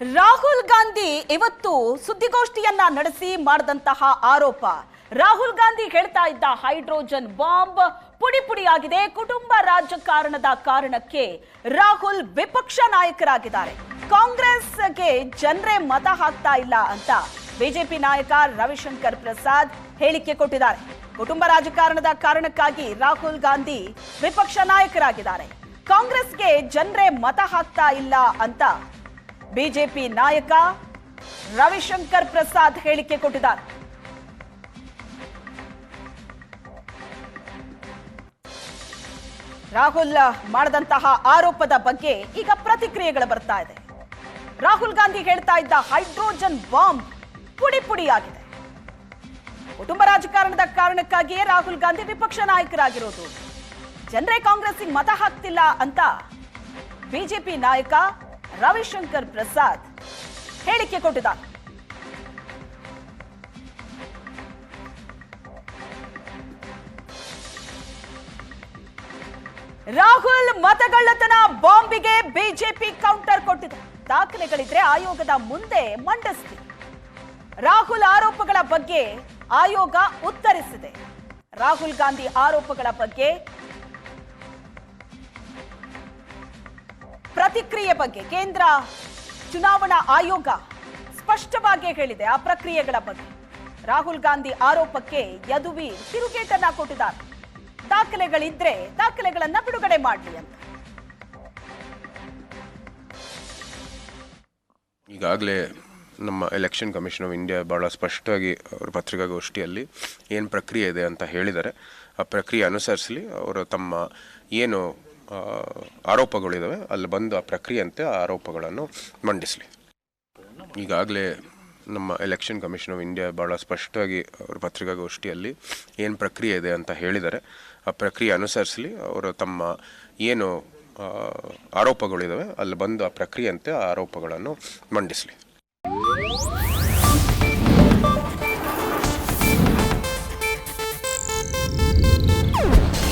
ರಾಹುಲ್ ಗಾಂಧಿ ಇವತ್ತು ಸುದ್ದಿಗೋಷ್ಠಿಯನ್ನ ನಡೆಸಿ ಮಾಡಿದಂತಹ ಆರೋಪ. ರಾಹುಲ್ ಗಾಂಧಿ ಹೇಳ್ತಾ ಇದ್ದ ಹೈಡ್ರೋಜನ್ ಬಾಂಬ್ ಪುಡಿ ಪುಡಿಯಾಗಿದೆ. ಕುಟುಂಬ ರಾಜಕಾರಣದ ಕಾರಣಕ್ಕೆ ರಾಹುಲ್ ವಿಪಕ್ಷ ನಾಯಕರಾಗಿದ್ದಾರೆ. ಕಾಂಗ್ರೆಸ್ಗೆ ಜನರೇ ಮತ ಹಾಕ್ತಾ ಇಲ್ಲ ಅಂತ ಬಿಜೆಪಿ ನಾಯಕ ರವಿಶಂಕರ್ ಪ್ರಸಾದ್ ಹೇಳಿಕೆ ಕೊಟ್ಟಿದ್ದಾರೆ. ಕುಟುಂಬ ರಾಜಕಾರಣದ ಕಾರಣಕ್ಕಾಗಿ ರಾಹುಲ್ ಗಾಂಧಿ ವಿಪಕ್ಷ ನಾಯಕರಾಗಿದ್ದಾರೆ. ಕಾಂಗ್ರೆಸ್ಗೆ ಜನರೇ ಮತ ಹಾಕ್ತಾ ಇಲ್ಲ ಅಂತ ಬಿಜೆಪಿ ನಾಯಕ ರವಿಶಂಕರ್ ಪ್ರಸಾದ್ ಹೇಳಿಕೆ ಕೊಟ್ಟಿದ್ದಾರೆ. ರಾಹುಲ್ ಮಾಡಿದಂತಹ ಆರೋಪದ ಬಗ್ಗೆ ಈಗ ಪ್ರತಿಕ್ರಿಯೆಗಳು ಬರ್ತಾ ಇದೆ. ರಾಹುಲ್ ಗಾಂಧಿ ಹೇಳ್ತಾ ಇದ್ದ ಹೈಡ್ರೋಜನ್ ಬಾಂಬ್ ಪುಡಿ ಪುಡಿಯಾಗಿದೆ. ಕುಟುಂಬ ರಾಜಕಾರಣದ ಕಾರಣಕ್ಕಾಗಿಯೇ ರಾಹುಲ್ ಗಾಂಧಿ ವಿಪಕ್ಷ ನಾಯಕರಾಗಿರೋದು. ಜನರೇ ಕಾಂಗ್ರೆಸ್ಸಿಗೆ ಮತ ಹಾಕ್ತಿಲ್ಲ ಅಂತ ಬಿಜೆಪಿ ನಾಯಕ ರವಿಶಂಕರ್ ಪ್ರಸಾದ್ ಹೇಳಿಕೆ ಕೊಟ್ಟಿದ್ದಾರೆ. ರಾಹುಲ್ ಮತಗಳ್ಳತನ ಬಾಂಬಿಗೆ ಬಿಜೆಪಿ ಕೌಂಟರ್ ಕೊಟ್ಟಿದೆ. ದಾಖಲೆಗಳಿದ್ರೆ ಆಯೋಗದ ಮುಂದೆ ಮಂಡಿಸಿದೆ ರಾಹುಲ್ ಆರೋಪಗಳ ಬಗ್ಗೆ ಆಯೋಗ ಉತ್ತರಿಸಿದೆ. ರಾಹುಲ್ ಗಾಂಧಿ ಆರೋಪಗಳ ಬಗ್ಗೆ ಪ್ರತಿಕ್ರಿಯೆ ಬಗ್ಗೆ ಕೇಂದ್ರ ಚುನಾವಣಾ ಆಯೋಗ ಸ್ಪಷ್ಟವಾಗಿ ಹೇಳಿದೆ ಆ ಪ್ರಕ್ರಿಯೆಗಳ ಬಗ್ಗೆ. ರಾಹುಲ್ ಗಾಂಧಿ ಆರೋಪಕ್ಕೆ ಯದುವಿ ತಿರುಗೇಟನ್ನ ಕೊಟ್ಟಿದ್ದಾರೆ. ದಾಖಲೆಗಳಿದ್ರೆ ದಾಖಲೆಗಳನ್ನ ಬಿಡುಗಡೆ ಮಾಡಲಿ ಅಂತ. ಈಗಾಗಲೇ ನಮ್ಮ ಎಲೆಕ್ಷನ್ ಕಮಿಷನ್ ಆಫ್ ಇಂಡಿಯಾ ಭಾಳ ಸ್ಪಷ್ಟವಾಗಿ ಅವ್ರ ಪತ್ರಿಕಾಗೋಷ್ಠಿಯಲ್ಲಿ ಏನು ಪ್ರಕ್ರಿಯೆ ಇದೆ ಅಂತ ಹೇಳಿದ್ದಾರೆ. ಆ ಪ್ರಕ್ರಿಯೆ ಅನುಸರಿಸಲಿ, ಅವರು ತಮ್ಮ ಏನು ಆರೋಪಗಳಿದ್ದಾವೆ ಅಲ್ಲಿ ಬಂದು ಪ್ರಕ್ರಿಯೆಯಂತೆ ಆ ಆರೋಪಗಳನ್ನು ಮಂಡಿಸಲಿ. ಈಗಾಗಲೇ ನಮ್ಮ ಎಲೆಕ್ಷನ್ ಕಮಿಷನ್ ಆಫ್ ಇಂಡಿಯಾ ಭಾಳ ಸ್ಪಷ್ಟವಾಗಿ ಅವ್ರ ಪತ್ರಿಕಾಗೋಷ್ಠಿಯಲ್ಲಿ ಏನು ಪ್ರಕ್ರಿಯೆ ಇದೆ ಅಂತ ಹೇಳಿದ್ದಾರೆ. ಆ ಪ್ರಕ್ರಿಯೆ ಅನುಸರಿಸಲಿ. ಅವರು ತಮ್ಮ ಏನು ಆರೋಪಗಳಿದ್ದಾವೆ ಅಲ್ಲಿ ಬಂದು ಆ ಪ್ರಕ್ರಿಯೆಯಂತೆ ಆ ಆರೋಪಗಳನ್ನು ಮಂಡಿಸಲಿ.